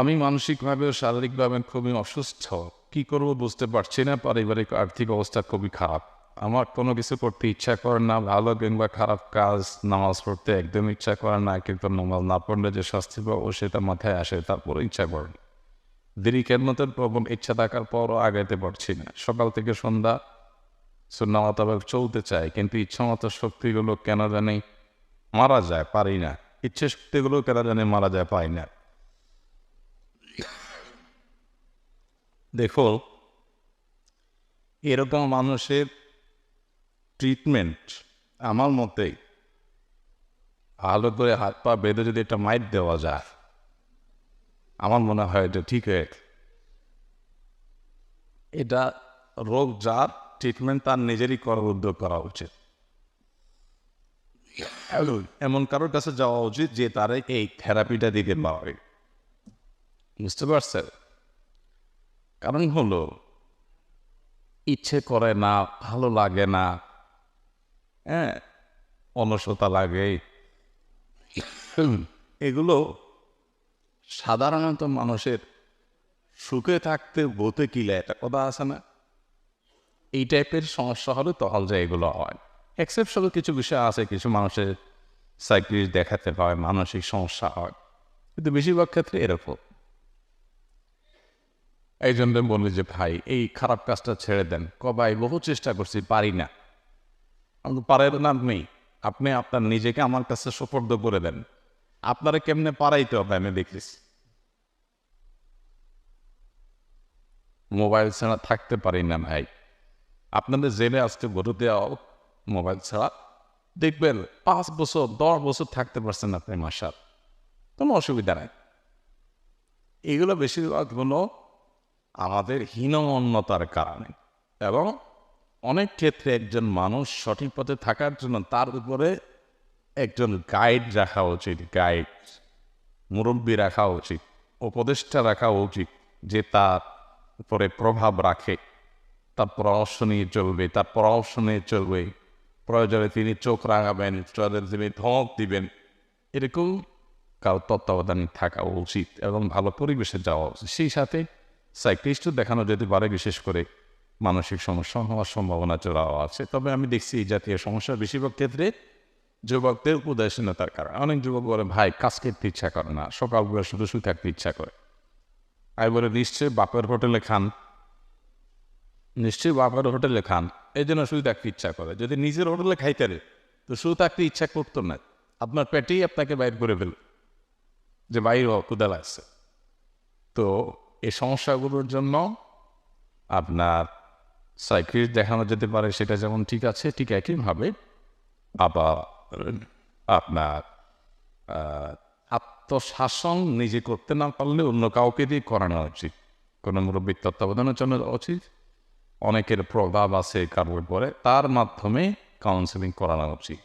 আমি মানসিকভাবে ও শারীরিকভাবে খুবই অসুস্থ। কি করব বুঝতে পারছি না, পারিবারিক আর্থিক অবস্থা খুবই খারাপ। আমার কোনো কিছু করতে ইচ্ছা করে না, ভালো কিংবা খারাপ কাজ, নামাজ পড়তে একদম ইচ্ছা করে না, কিন্তু নামাজ না পড়লে যে শাস্তি পাবো সেটা মাথায় আসে তারপরে ইচ্ছা করে না। দেরিকের মতন প্রবল ইচ্ছা থাকার পরও আগাইতে পারছি না। সকাল থেকে সন্ধ্যা সুন্না চলতে চাই, কিন্তু ইচ্ছা মতো শক্তিগুলো কেন জানি মারা যায়, পারি না। ইচ্ছে শক্তিগুলো কেন জানি মারা যায়, পাই না। দেখো, এরকম মানুষের ট্রিটমেন্ট আমার মতে ভালো করে হাত পা বেঁধে যদি একটা মাইট দেওয়া যায়, আমার মনে হয় এটা ঠিক হয়ে এটা রোগ যার ট্রিটমেন্ট তার নিজেরই করার উদ্যোগ করা উচিত। এমন কারোর কাছে যাওয়া উচিত যে তার এই থেরাপিটা দিতে পারে। বুঝতে পারছেন? কারণ হলো, ইচ্ছে করে না, ভালো লাগে না। হ্যাঁ অলসতা লাগে এগুলো সাধারণত মানুষের সুখে থাকতে বলতে কিলে একটা কথা আছে না? এই টাইপের সমস্যা হলে তখন যে এগুলো হয়। এক্সেপশনাল কিছু বিষয় আছে, কিছু মানুষের সাইক্রিস্ট দেখাতে হয়, মানসিক সমস্যা হয়। কিন্তু বেশিরভাগ ক্ষেত্রে এরকম। এই জন্য বলি যে, ভাই, এই খারাপ কাজটা ছেড়ে দেন। ক ভাই বহু চেষ্টা করছি, পারি না। আমি পারেন না আপনি আপনি আপনার নিজেকে আমার কাছে সুপর্দ করে দেন। আপনারা কেমনে পারাইতে হবে আমি দেখতেছি। মোবাইল ছাড়া থাকতে পারি না, ভাই। আপনাদের জেনে আসতে বলে দেওয়া মোবাইল ছাড়া। দেখবেন, পাঁচ বছর, দশ বছর থাকতে পারছেন আপনি মাসার কোনো অসুবিধা নাই। এগুলো বেশিরভাগ হলো আমাদের হীনমন্যতার কারণে। এবং অনেক ক্ষেত্রে একজন মানুষ সঠিক পথে থাকার জন্য তার উপরে একজন গাইড রাখা উচিত গাইড মুরব্বী রাখা উচিত, উপদেষ্টা রাখা উচিত যে তার উপরে প্রভাব রাখে, তার পরামর্শ নিয়ে চলবে, তার পরামর্শ নিয়ে চলবে। প্রয়োজনে তিনি চোখ রাঙাবেন প্রয়োজনে তিনি ধমক দিবেন। এরকম কারও তত্ত্বাবধানে থাকা উচিত এবং ভালো পরিবেশে যাওয়া উচিত। সেই সাথে সাইক্লিস্টও দেখানো যেতে পারে, বিশেষ করে মানসিক সমস্যা হওয়ার সম্ভাবনা চড়াও আছে। তবে আমি দেখছি এই জাতীয় সমস্যা বেশিরভাগ ক্ষেত্রে যুবকদের উদাসীনতার কারণে। অনেক যুবক বলে, ভাই, কাজ খেতে ইচ্ছা করে না। সকালবেলা শুধু শুধু থাকতে ইচ্ছা করে। আমি বলে, নিশ্চয়ই বাপের হোটেলে খান। নিশ্চয়ই বাপের হোটেলে খান। এই জন্য শুধু থাকতে ইচ্ছা করে। যদি নিজের হোটেলে খাইতে তো শুধু থাকতে ইচ্ছা করতো না। আপনার পেটেই আপনাকে বাইর করে ফেল যে বাইর হোক কুদাল আসছে তো এই সমস্যাগুলোর জন্য আপনার সাইক্রিস্ট দেখানো যেতে পারে, সেটা যেমন ঠিক আছে, ঠিক একইভাবে আবার আপনার আত্মশাসন নিজে করতে না পারলে অন্য কাউকে দিয়ে করানো উচিত। কোনো মুরব্বীর তত্ত্বাবধানের জন্য উচিত। অনেকের প্রভাব আছে কারোর পরে, তার মাধ্যমে কাউন্সেলিং করানো উচিত।